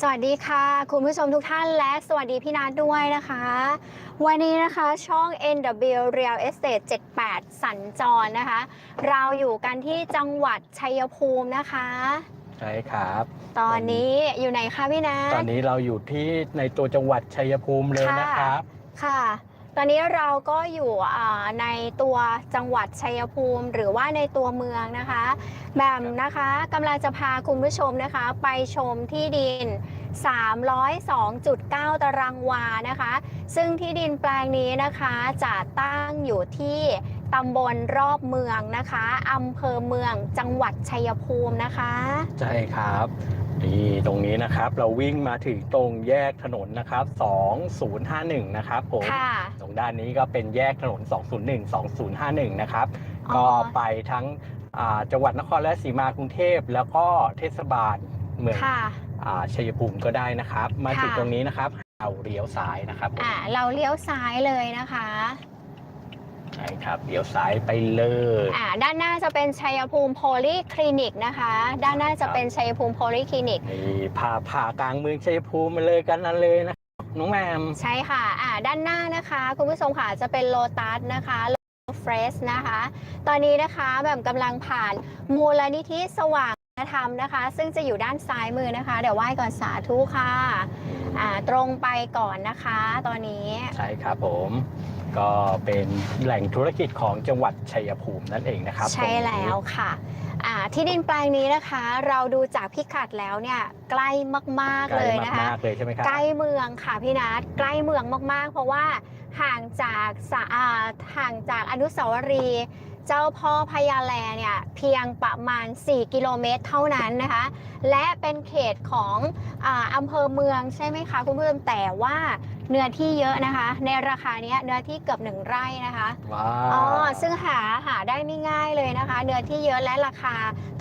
สวัสดีค่ะ คุณผู้ชมทุกท่านและสวัสดีพี่นัทด้วยนะคะ วันนี้นะคะช่อง NW Real Estate 78 สัญจรนะคะ เราอยู่กันที่จังหวัดชัยภูมินะคะ ใช่ครับ ตอนนี้อยู่ไหนคะพี่นัทตอนนี้เราอยู่ที่ในตัวจังหวัดชัยภูมิเลยค่ะนะครับ ค่ะ ตอนนี้เราก็อยู่ในตัวจังหวัดชัยภูมิ หรือว่าในตัวเมืองนะคะแบมนะคะกำลังจะพาคุณผู้ชมนะคะ ไปชมที่ดิน 302.9 ตารางวานะคะ ซึ่งที่ดินแปลงนี้นะคะจะตั้งอยู่ที่ตำบลรอบเมืองนะคะอำเภอเมืองจังหวัดชัยภูมินะคะ ใช่ครับ นี่ตรงนี้นะครับเราวิ่งมาถึงตรงแยกถนนนะครับ 2051 นะครับผมค่ะ ตรงด้านนี้ก็เป็นแยกถนน 201 2051 นะครับ อ๋อก็ไปทั้งอ่าจังหวัดนครราชสีมากรุงเทพ แล้วก็เทศบาลเมืองค่ะ อ่าชัยภูมิก็ได้นะครับ มาถึงค่ะ ตรงนี้นะครับเอาเลี้ยวซ้ายนะครับผม อ่าเราเลี้ยวซ้ายเลยนะคะ ใช่ครับเลี้ยวซ้ายไปเลย อ่าด้านหน้าจะเป็นชัยภูมิโพลีคลินิกนะคะ ด้านหน้าจะเป็นชัยภูมิโพลีคลินิก นี่ผ่าผ่ากลางเมืองชัยภูมิมาเลยกันนั่นเลยนะครับน้องแมมใช่ค่ะอ่าด้านหน้านะคะ คุณผู้ชมค่ะจะเป็นโลตัสนะคะเฟรชนะคะ ตอนนี้นะคะแบบกำลังผ่านมูลนิธิสว่างธรรมนะคะ ซึ่งจะอยู่ด้านซ้ายมือนะคะ เดี๋ยวไหว้ก่อนสาธุค่ะอ่าตรงไปก่อนนะคะ ตอนนี้ ใช่ครับผม ก็เป็นแหล่งธุรกิจของจังหวัดชัยภูมินั่นเองนะครับใช่แล้วค่ะอ่าที่ดินแปลงนี้นะคะ เราดูจากพิกัดแล้วเนี่ยใกล้มากใกๆเลล้ยนะคะมากๆเลยใช่ไหมครับใกล้เมืองค่ะพี่นัทใกล้เมืองมากๆ เพราะว่าห่างจากสะอ่าห่างจากอนุสาวรีย์ เจ้าพ่อพญาแลเนี่ยเพียงประมาณ 4 กิโลเมตรเท่านั้นนะคะ และเป็นเขตของอาอำเภอเมืองใช่ไหมคะคุณผู้ชมแต่ว่าเนื้อที่เยอะนะคะ ในราคาเนี้ยเนื้อที่เกือบหนึ่งไร่นะคะว้าอ๋อวซึ่งหาหาได้ไม่ง่ายเลยนะคะ เนื้อที่เยอะและราคา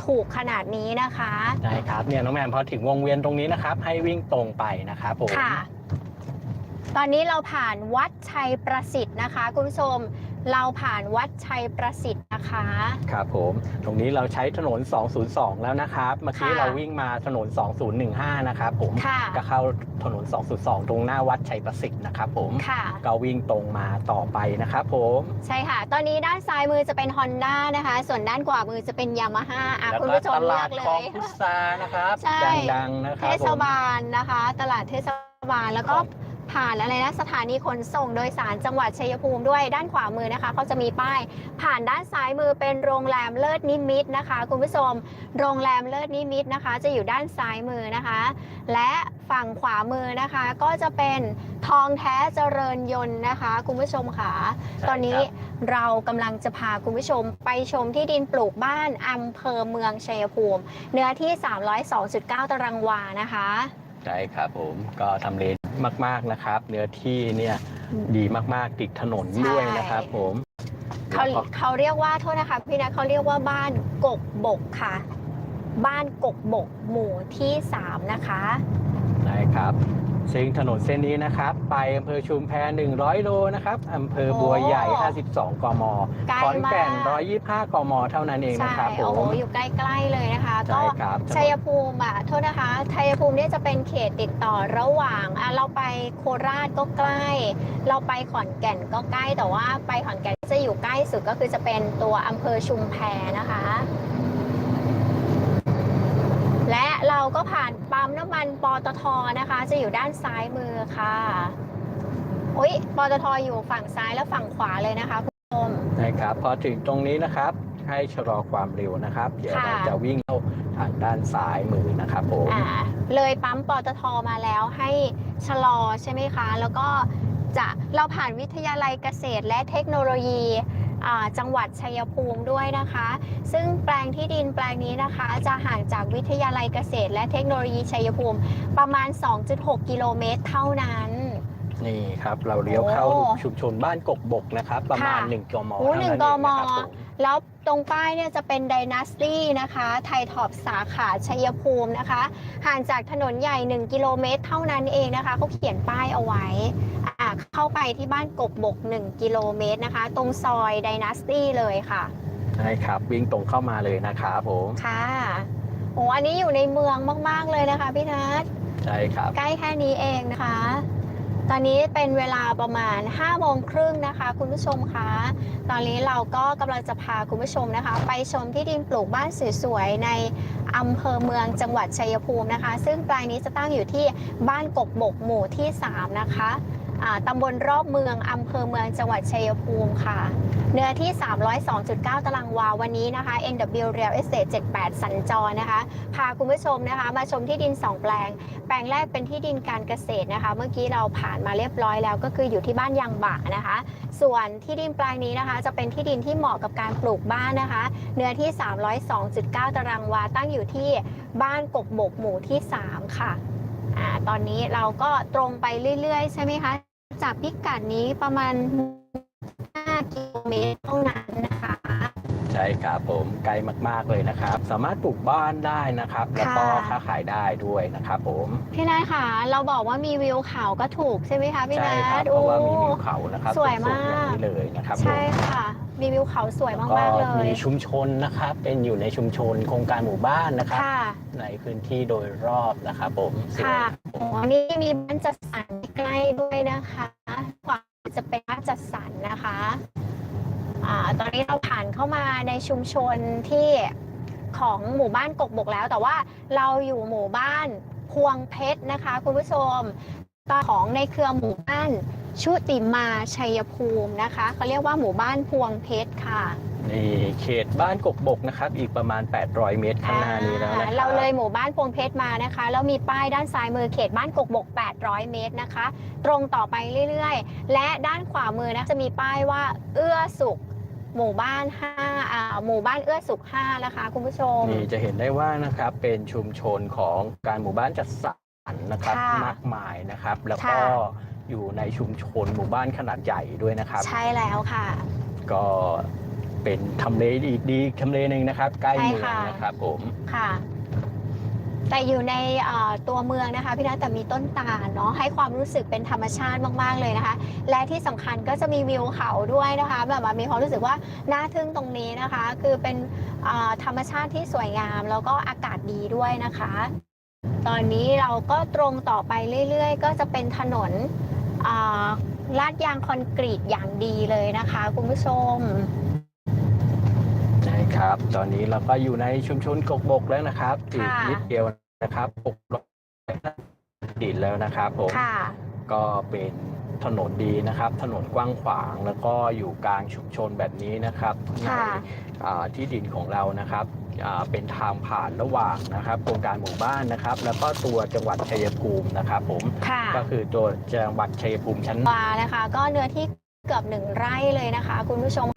ถูกขนาดนี้นะคะใช่ครับเนี่ยน้องแมมพอถึงวงเวียนตรงนี้นะครับ ให้วิ่งตรงไปนะครับผมค่ะ ตอนนี้เราผ่านวัดชัยประสิทธิ์นะคะ คุณผู้ชม เราผ่านวัดชัยประสิทธิ์นะคะ ครับผม ตรงนี้เราใช้ถนน 202 แล้วนะครับ เมื่อกี้ค่ะเราวิ่งมาถนน 2015 นะครับผม ค่ะ ก็เข้าถนน 202 ตรงหน้าวัดชัยประสิทธิ์นะครับผม ค่ะ ก็วิ่งตรงมาต่อไปนะครับผม ใช่ค่ะ ตอนนี้ด้านซ้ายมือจะเป็น Honda นะคะ ส่วนด้านขวามือจะเป็น Yamaha อะแล้วคุณก็ผู้ชมตเลืลาอดกเลคลองย พุทรานะครับ ใช่ ดังๆนะคเทรับศผม บาลนะคะ ตลาดเทศบาลแล้วก็ครับ ผ่านอะไรนะสถานีขนส่งโดยสารจังหวัดชัยภูมิด้วยด้านขวามือนะคะเขาจะมีป้าย ผ่านด้านซ้ายมือเป็นโรงแรมเลิศนิมิตรนะคะ คุณผู้ชม โรงแรมเลิศนิมิตรนะคะ จะอยู่ด้านซ้ายมือนะคะ และฝั่งขวามือนะคะ ก็จะเป็นทองแท้เจริญยนต์นะคะ คุณผู้ชมค่ะใช่ตอนนี้ครับเรากำลังจะพาคุณผู้ชมไปชมที่ดินปลูกบ้านอำเภอเมืองชัยภูมิ เนื้อที่ 302.9 ตารางวานะคะ ใช่ครับผมก็ทำเล มากๆนะครับ เนื้อที่เนี่ยดีมากๆติดถนนด้วยนะครับ ผมเขาแล้วก็เขาเรียกว่าโทษนะคะพี่นะเขาเรียกว่าบ้านกกบกค่ะ บ้านกกบกหมู่ที่ 3 นะคะได้ครับ ซึ่งถนนเส้นนี้นะครับ ไปอำเภอชุมแพ 100 โลนะครับอำเภอบัวใหญ่โอ้52 กมใกล้ขอนแก่นมาก125 กม เท่านั้นเองใช่นะครับผโอ้โหม อยู่ใกล้ๆเลยนะคะ ใช่ก็ครับชัยภูมิอะโทษนะคะชัยภูมิเนี่ยจะเป็นเขตติดต่อระหว่างอะเราไปโคราชก็ใกล้ เราไปขอนแก่นก็ใกล้แต่ว่าไปขอนแก่นจะอยู่ใกล้สุดก็คือจะเป็นตัวอำเภอชุมแพนะคะ และเราก็ผ่านปั๊มน้ำมันปตทนะคะ จะอยู่ด้านซ้ายมือค่ะอุ๊ยปตทอยู่ฝั่งซ้ายและฝั่งขวาเลยนะคะคุณผู้ชม นะครับพอถึงตรงนี้นะครับ ให้ชะลอความเร็วนะครับ เดี๋ยวค่ะเราจะวิ่งเข้าทางด้านซ้ายมือนะครับผมอ่าเลยปั๊มปตทมาแล้วให้ชะลอใช่ไหมคะ แล้วก็จะเราผ่านวิทยาลัยเกษตรและเทคโนโลยีอ่า จังหวัดชัยภูมิด้วยนะคะ ซึ่งแปลงที่ดินแปลงนี้นะคะ จะห่างจากวิทยาลัยเกษตร และเทคโนโลยีชัยภูมิประมาณ 2.6 กิโลเมตรเท่านั้นนี่ครับ เราเลี้ยวเข้าโอ้ชุมชนบ้านกกบกนะครับ ประมาณค่ะ1กมโอ้เท่านั้นหนึ่งเองกมนะครับผมแล้วตรงป้ายเนี่ยจะเป็น Dynasty นะคะ ไทยท็อปสาขาชัยภูมินะคะ ห่างจากถนนใหญ่ 1 กิโลเมตรเท่านั้นเองนะคะเขาเขียนป้ายเอาไว้ อ่าเข้าไปที่บ้านกบบก 1 กิโลเมตรนะคะ ตรงซอย Dynasty เลยค่ะ ใช่ครับ วิ่งตรงเข้ามาเลยนะครับผมค่ะโอ้อันนี้อยู่ในเมืองมาก ๆ เลยนะคะพี่นัทใช่ครับ ใกล้แค่นี้เองนะคะ ตอนนี้เป็นเวลาประมาณ5โมงครึ่งนะคะ คุณผู้ชมคะตอนนี้เราก็กำลังจะพาคุณผู้ชมนะคะ ไปชมที่ดินปลูกบ้านสวยๆในอำเภอเมืองจังหวัดชัยภูมินะคะ ซึ่งปลายนี้จะตั้งอยู่ที่บ้านกกบกหมู่ที่ 3 นะคะอ่า ตำบลรอบเมือง อำเภอเมืองจังหวัดชัยภูมิค่ะ เนื้อที่ 302.9 ตารางวา วันนี้นะคะ NW Real Estate 78 สัญจรนะคะ พาคุณผู้ชมนะคะ มาชมที่ดิน 2 แปลง แปลงแรกเป็นที่ดินการเกษตรนะคะ เมื่อกี้เราผ่านมาเรียบร้อยแล้ว ก็คืออยู่ที่บ้านยางบ่านะคะ ส่วนที่ดินแปลงนี้นะคะ จะเป็นที่ดินที่เหมาะกับการปลูกบ้านนะคะ เนื้อที่ 302.9 ตารางวา ตั้งอยู่ที่บ้านกกบกหมู่ที่ 3 ค่ะอตอนนี้เราก็ตรงไปเรื่อยๆ ใช่ไหมคะ จากพิกัดนี้ประมาณ 5 กิโลเมตรเท่านั้นนะคะ ใช่ครับผมไกลมากๆเลยนะครับ สามารถปลูกบ้านได้นะครับ แล้วก็ค่ะค้าขายได้ด้วยนะครับผมพี่นายค่ะ เราบอกว่ามีวิวเขาก็ถูกใช่ไหมคะพี่ใช่นัครับทเพราะว่ามีวิวเขานะครับสวยงๆมากอย่างนี้เลยนะครับผมใช่ค่ะมีวิวเขาสวยแล้วมากๆเลมียชุมชนนะครับ เป็นอยู่ในชุมชนโครงการหมู่บ้านนะครับค่ะในพื้นที่โดยรอบนะครับผมสวยค่ะครับผโอ้มนี่มีบ้านจัดสรรใกล้ด้วยนะคะ ตอนนี้เราผ่านเข้ามาในชุมชนที่ของหมู่บ้านกกบกแล้ว แต่ว่าเราอยู่หมู่บ้านพวงเพชรนะคะ คุณผู้ชมตาของในเครือหมู่บ้านชุติมาชัยภูมินะคะเขาเรียกว่าหมู่บ้านพวงเพชรค่ะนี่เขตบ้านกกบกนะครับ อีกประมาณ 800 เมตรข้างหน้านี้แล้วนะคอ่ารับเราเลยหมู่บ้านพวงเพชรมานะคะ แล้วมีป้ายด้านซ้ายมือเขตบ้านกกบก 800 เมตรนะคะ ตรงต่อไปเรื่อยๆ และด้านขวามือนะจะมีป้ายว่าเอื้อสุข หมู่บ้าน5อ่าหมู่บ้านเอื้อสุข 5 นะคะ คุณผู้ชม นี่จะเห็นได้ว่านะครับเป็นชุมชนของการหมู่บ้านจัดสรรนะครับค่ะมากมายนะครับ แล้วก็ค่ะ อยู่ในชุมชนหมู่บ้านขนาดใหญ่ด้วยนะครับ ใช่แล้วค่ะ ก็เป็นทำเลอีกดีทำเลหนึ่งนะครับ ใกล้ใช่เมืองค่ะ นะครับผม ค่ะ แต่อยู่ในตัวเมืองนะคะพี่นัทแต่มีต้นตาลเนาะให้ความรู้สึกเป็นธรรมชาติมาก ๆ เลยนะคะ และที่สำคัญก็จะมีวิวเขาด้วยนะคะแบบมีความรู้สึกว่าน่าทึ่งตรงนี้นะคะ คือเป็นธรรมชาติที่สวยงาม แล้วก็อากาศดีด้วยนะคะ ตอนนี้เราก็ตรงต่อไปเรื่อย ๆ ก็จะเป็นถนนลาดยางคอนกรีตอย่างดีเลยนะคะ คุณผู้ชม ครับ ตอนนี้เราก็อยู่ในชุมชนกกบกแล้วนะครับอีกค่ะ นิดเดียวนะครับปกดินแล้วนะครับผม ค่ะ ก็เป็นถนนดีนะครับ ถนนกว้างขวางแล้วก็อยู่กลางชุมชนแบบนี้นะครับในค่ะอ่าที่ดินของเรานะครับอ่าเป็นทางผ่านระหว่างนะครับโครงการหมู่บ้านนะครับ แล้วก็ตัวจังหวัดชัยภูมินะครับ ผมค่ะ ก็คือตัวจังหวัดชัยภูมิชั้นวานะคะ ก็เนื้อที่เกือบหนึ่งไร่เลยนะคะ คุณผู้ชมคะ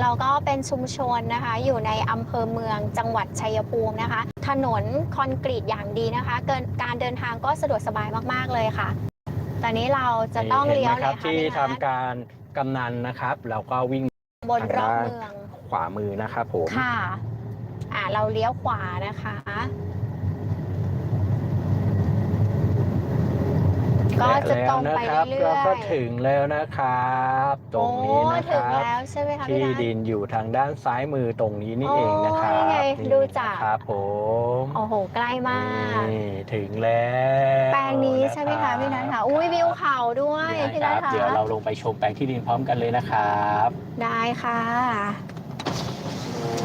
เราก็เป็นชุมชนนะคะ อยู่ในอำเภอเมืองจังหวัดชัยภูมินะคะ ถนนคอนกรีตอย่างดีนะคะเกินการเดินทางก็สะดวกสบายมากๆเลยค่ะ ตอนนี้เราจะต้องเลี้ยวห็นไหมเลครัยบค่ะที่พี่ทำนัทการกำนันนะครับ เราก็วิ่งบนรอบเมือง ขวามือนะครับผม ค่ะ อ่าเราเลี้ยวขวานะคะ ก็จะตรงไปและแล้วนะครับเรื่อยๆเราก็ถึงแล้วนะครับ ตรงนี้นะโอ้คถึงรับแล้วใช่ไหมคะพี่ที่นัทดินอยู่ทางด้านซ้ายมือตรงนี้นี่เองนะครับโอ้ยไงนี่ดูจากครับผมโอ้โหใกล้มากนี่ถึงแล้วแปลงนี้ใช่ไหมคะพี่นัทค่ะอุ้ยวิวเขาด้วยได้พี่คนัรัทบค่ะเดี๋ยวเราลงไปชมแปลงที่ดินพร้อมกันเลยนะครับ ได้ค่ะ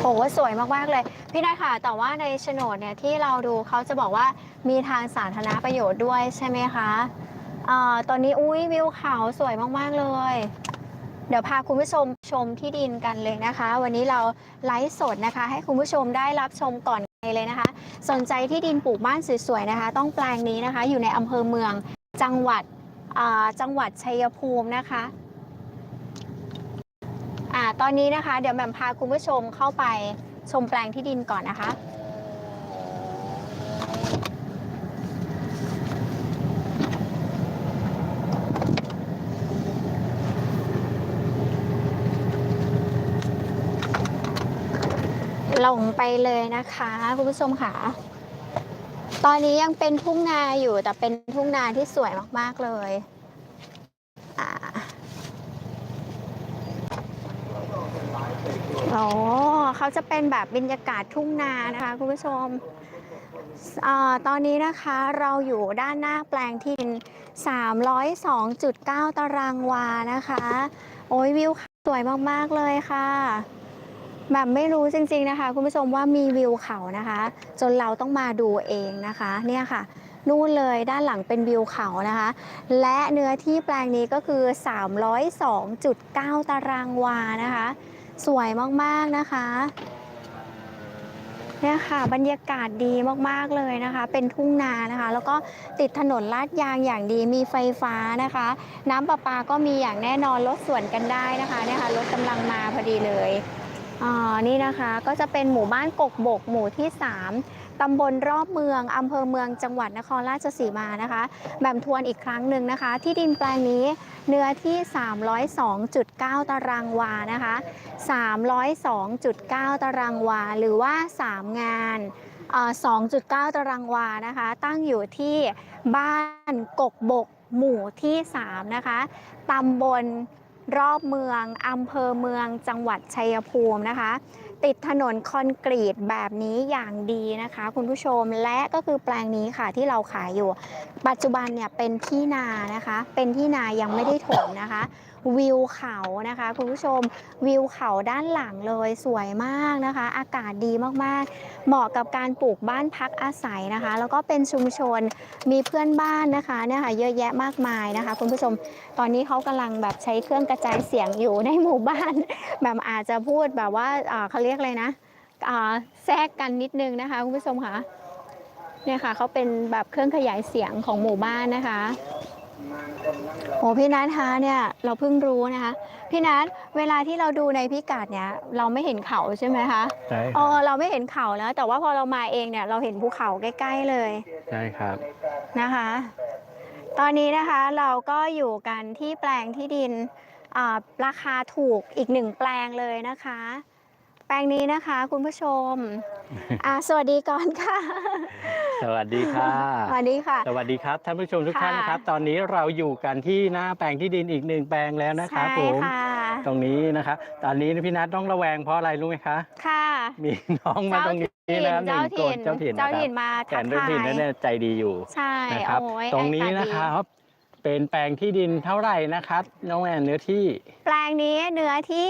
โหสวยมากๆเลย พี่นัทค่ะ แต่ว่าในโฉนดเนี่ยที่เราดูเขาจะบอกว่ามีทางสาธารณประโยชน์ด้วยใช่ไหมคะ อ่าตอนนี้อุ้ยวิวเขาสวยมากๆเลย เดี๋ยวพาคุณผู้ชมชมที่ดินกันเลยนะคะ วันนี้เราไลฟ์สดนะคะ ให้คุณผู้ชมได้รับชมก่อนใครเลยนะคะ สนใจที่ดินปลูกบ้านสวยๆนะคะ ต้องแปลงนี้นะคะ อยู่ในอำเภอเมืองจังหวัดจังหวัดชัยภูมินะคะอ่าตอนนี้นะคะ เดี๋ยวแหม่มพาคุณผู้ชมเข้าไปชมแปลงที่ดินก่อนนะคะ หลงไปเลยนะคะคุณผู้ชมค่ะ ตอนนี้ยังเป็นทุ่งนาอยู่แต่เป็นทุ่งนาที่สวยมาก ๆ เลยอ่าโอ้เขาจะเป็นแบบบรรยากาศทุ่งนานะคะคุณผู้ชมอตอนนี้นะคะเราอยู่ด้านหน้าแปลงที่ดิน 302.9 ตารางวานะคะ โอ้ยวิวสวยมาก ๆ เลยค่ะ แบบไม่รู้จริงๆนะคะ คุณผู้ชมว่ามีวิวเขานะคะ จนเราต้องมาดูเองนะคะเนี่ยค่ะนู่นเลยด้านหลังเป็นวิวเขานะคะ และเนื้อที่แปลงนี้ก็คือ 302.9 ตารางวานะคะ สวยมากๆนะคะเนี่ยค่ะบรรยากาศดีมากๆเลยนะคะ เป็นทุ่งนานะคะ แล้วก็ติดถนนลาดยางอย่างดีมีไฟฟ้านะคะ น้ำประปาก็มีอย่างแน่นอนรถสวนกันได้นะคะเนี่ยค่ะรถกำลังมาพอดีเลย อ่านี่นะคะก็จะเป็นหมู่บ้านกกบกหมู่ที่ 3 ตำบลรอบเมือง อำเภอเมืองจังหวัดนครราชสีมานะคะ แบ่มทวนอีกครั้งหนึ่งนะคะ ที่ดินแปลงนี้เนื้อที่ 302.9 ตารางวานะคะ 302.9 ตารางวา หรือว่า 3 งานเอ่อ2.9 ตารางวานะคะ ตั้งอยู่ที่บ้านกกบกหมู่ที่ 3 นะคะ ตำบล รอบเมืองอำเภอเมืองจังหวัดชัยภูมินะคะ ติดถนนคอนกรีตแบบนี้อย่างดีนะคะ คุณผู้ชมและก็คือแปลงนี้ค่ะที่เราขายอยู่ ปัจจุบันเนี่ยเป็นที่นานะคะ เป็นที่นายังไม่ได้ถมนะคะ วิวเขานะคะ คุณผู้ชมวิวเขาด้านหลังเลยสวยมากนะคะ อากาศดีมากๆ เหมาะกับการปลูกบ้านพักอาศัยนะคะ แล้วก็เป็นชุมชนมีเพื่อนบ้านนะคะเนี่ยค่ะเยอะแยะมากมายนะคะ คุณผู้ชมตอนนี้เขากำลังแบบใช้เครื่องกระจายเสียงอยู่ในหมู่บ้าน แบบอาจจะพูดแบบว่าอ่าเขาเรียกอะไรนะอ่าแทรกกันนิดนึงนะคะคุณผู้ชมค่ะเนี่ยค่ะเขาเป็นแบบเครื่องขยายเสียงของหมู่บ้านนะคะ โอ้พี่นัทคะเนี่ยเราเพิ่งรู้นะคะ พี่นัทเวลาที่เราดูในพิกัดเนี่ยเราไม่เห็นเขาใช่ไหมคะใช่อ๋อเราไม่เห็นเขาแล้ว แต่ว่าพอเรามาเองเนี่ยเราเห็นภูเขาใกล้ๆเลยใช่ครับ นะคะ ตอนนี้นะคะเราก็อยู่กันที่แปลงที่ดินอ่าราคาถูกอีกหนึ่งแปลงเลยนะคะ แปลงนี้นะคะคุณผู้ชมอ่าสวัสดีก่อนค่ะ สวัสดีค่ะ สวัสดีค่ะ สวัสดีครับท่านผู้ชมทุกท่านค่ะนะครับ ตอนนี้เราอยู่กันที่หน้าแปลงที่ดินอีกหนึ่งแปลงแล้วนะครับใช่ผมค่ะตรงนี้นะครับ ตอนนี้พี่นัทต้องระแวงเพราะอะไรรู้ไหมคะ ค่ะ มีน้องมาตรงนี้นะครับหนึ่เจ้างตัวถิ่นเจ้าถิ่นเจ้านะครับถิ่นมาแสทักนเจ้าทาถิ่นนั่นยเนี่ยใจดีอยู่ ใช่นะครับโอ้ยตรงนี้อากาศนะดีครับ เป็นแปลงที่ดินเท่าไหร่นะครับ น้องแอนเนื้อที่ แปลงนี้เนื้อที่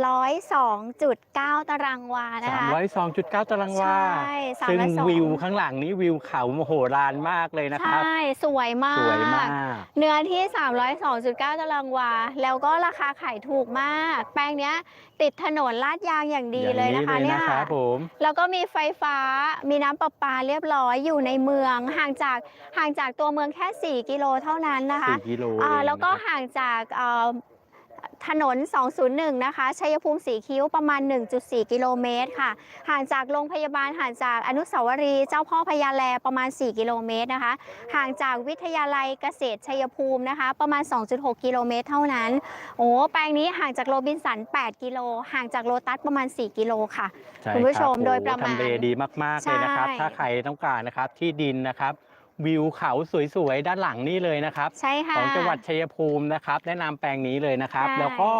302.9 ตารางวานะคะ 302.9 ตารางวาใช่ซึ่ง302วิวข้างหลังนี้วิวเขาโมโหรานมากเลยนะครับ ใช่ สวยมาก สวยมาก เนื้อที่ 302.9 ตารางวา แล้วก็ราคาขายถูกมาก แปลงเนี้ยติดถนนลาดยางอย่างดีเลยนะคะอย่างเนี่ยนะครับผมแล้วก็มีไฟฟ้า มีน้ำประปาเรียบร้อยอยู่ในเมือง ห่างจากห่างจากตัวเมืองแค่ 4 กิโลเท่านั้นนะคะสี่กิโลอ่าเองแล้วก็นะครับห่างจากเอ่อถนน 201 นะคะ ชัยภูมิสีคิ้วประมาณ 1.4 กิโลเมตรค่ะ ห่างจากโรงพยาบาล ห่างจากอนุสาวรีย์เจ้าพ่อพญาแลประมาณ 4 กิโลเมตรนะคะ ห่างจากวิทยาลัยเกษตรชัยภูมินะคะ ประมาณ 2.6 กิโลเมตรเท่านั้น โอ้ แปลงนี้ห่างจากโรบินสัน 8 กิโล ห่างจากโลตัสประมาณ 4 กิโลค่ะ ใช่คุณผู้ชมรับโดยประมาณทำเลดีมากๆเลยนะครับ ใช่ ถ้าใครต้องการนะครับที่ดินนะครับ วิวเขาสวยๆ ด้านหลังนี่เลยนะครับ ใช่ค่ะ ของจังหวัดชัยภูมินะครับ แนะนำแปลงนี้เลยนะครับ ใช่แล้วก็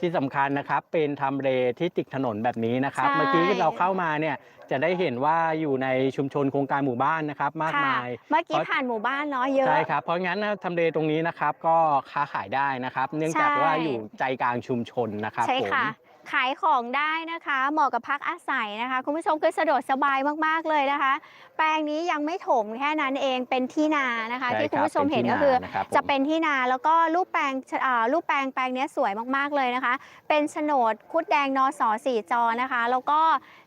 ที่สำคัญนะครับเป็นทำเลที่ติดถนนแบบนี้นะครับ ใช่เมื่อกี้เราเข้ามาเนี่ยจะได้เห็นว่าอยู่ในชุมชนโครงการหมู่บ้านนะครับ มากค่ะ มาย เมื่อกี้เพราะผ่านหมู่บ้านเนาะเยอะ ใช่ครับ เพราะงั้นนะทำเลตรงนี้นะครับก็ค้าขายได้นะครับ เนื่องจากใช่ ว่าอยู่ใจกลางชุมชนนะครับใช่ผม ค่ะ ขายของได้นะคะ เหมาะกับพักอาศัยนะคะ คุณผู้ชมคือสะดวกสบายมากๆเลยนะคะ แปลงนี้ยังไม่ถมแค่นั้นเองเป็นที่นานะคะ ใช่ที่คุณรับผู้ชมเห็นป็ก็ที่คือนารับผม จะเป็นที่นาแล้วก็รูปแปลงอ่ารูปแปลงแปลงเนี้ยสวยมากๆเลยนะคะ เป็นโฉนดคุดแดงนสสี่จอนะคะ แล้วก็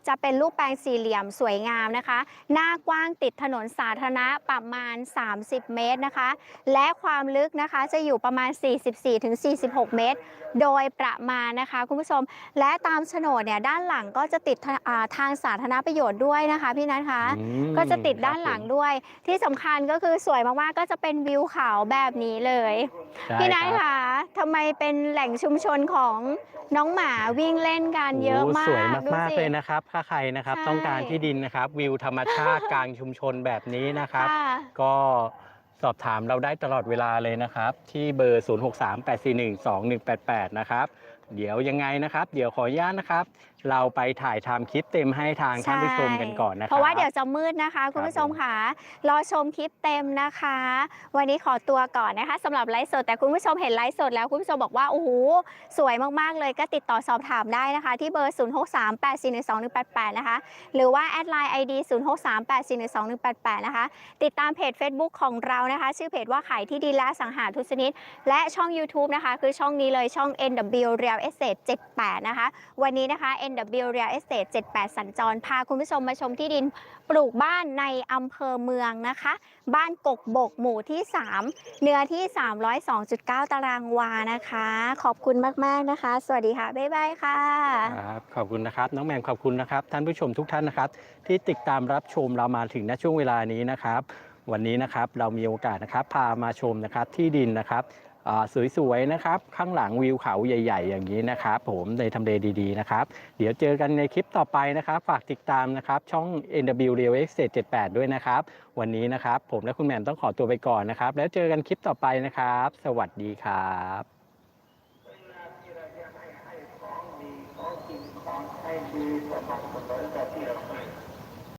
จะเป็นรูปแปลงสี่เหลี่ยมสวยงามนะคะ หน้ากว้างติดถนนสาธารณะประมาณ 30 เมตรนะคะ และความลึกนะคะจะอยู่ประมาณ 44-46 เมตร โดยประมาณนะคะ คุณผู้ชมและตามโฉนดเนี่ยด้านหลังก็จะติดทาอ่าทางสาธารณประโยชน์ด้วยนะคะพี่นัทคะ อืมก็จะติดด้านหลังครับด้วย ที่สำคัญก็คือสวยมาก ๆ ก็จะเป็นวิวเขาแบบนี้เลยผมพี่ใช่นัทรับ คะทำไมเป็นแหล่งชุมชนของน้องหมาวิ่งเล่นกันเยอะโมากสวยดูมากสิ ๆเลยนะครับถ้าใครนะครับใช่ ต้องการที่ดินนะครับ วิวธรรมชาติ กลางชุมชนแบบนี้นะครับ ค่ะก็สอบถามเราได้ตลอดเวลาเลยนะครับ ที่เบอร์ 0638412188 นะครับ เดี๋ยวยังไงนะครับ เดี๋ยวขออนุญาตนะครับเราไปถ่ายทำคลิปเต็มให้ทางท่านผู้ชมกันก่อนนะครับ เพราะว่าเดี๋ยวจะมืดนะคะ คุณผู้ชมค่ะรอชมคลิปเต็มนะคะ วันนี้ขอตัวก่อนนะคะสำหรับไลฟ์สดแต่คุณผู้ชมเห็นไลฟ์สดแล้วคุณผู้ชมบอกว่าโอ้โหสวยมากๆเลยก็ติดต่อสอบถามได้นะคะ ที่เบอร์ 0638412188 นะคะ หรือว่าแอดไลน์ ID 0638412188 นะคะ ติดตามเพจ Facebook ของเรานะคะ ชื่อเพจว่าขายที่ดินและอสังหาทุกชนิด และช่อง YouTube นะคะ คือช่องนี้เลยช่อง NW Real Estate 78 นะคะ วันนี้นะคะ NW Real Estate 78 สัญจร พาคุณผู้ชมมาชมที่ดินปลูกบ้านในอำเภอเมืองนะคะ บ้านกกบกหมู่ที่ 3 เนื้อที่ 302.9 ตารางวานะคะ ขอบคุณมาก ๆ นะคะ สวัสดีค่ะ บ๊ายบายค่ะ ครับขอบคุณนะครับ น้องแมมขอบคุณนะครับ ท่านผู้ชมทุกท่านนะครับ ที่ติดตามรับชมเรามาถึงณช่วงเวลานี้นะครับ วันนี้นะครับเรามีโอกาสนะครับพามาชมนะครับที่ดินนะครับ สวยๆนะครับ ข้างหลังวิวเขาใหญ่ ๆ อย่างนี้นะครับผมในทำเลดีๆนะครับ เดี๋ยวเจอกันในคลิปต่อไปนะครับ ฝากติดตามนะครับช่อง NW Real Estate 78ด้วยนะครับ วันนี้นะครับผมและคุณแหม่มต้องขอตัวไปก่อนนะครับ แล้วเจอกันคลิปต่อไปนะครับ สวัสดีครับให้ดีสม่ำเสมอแบบที่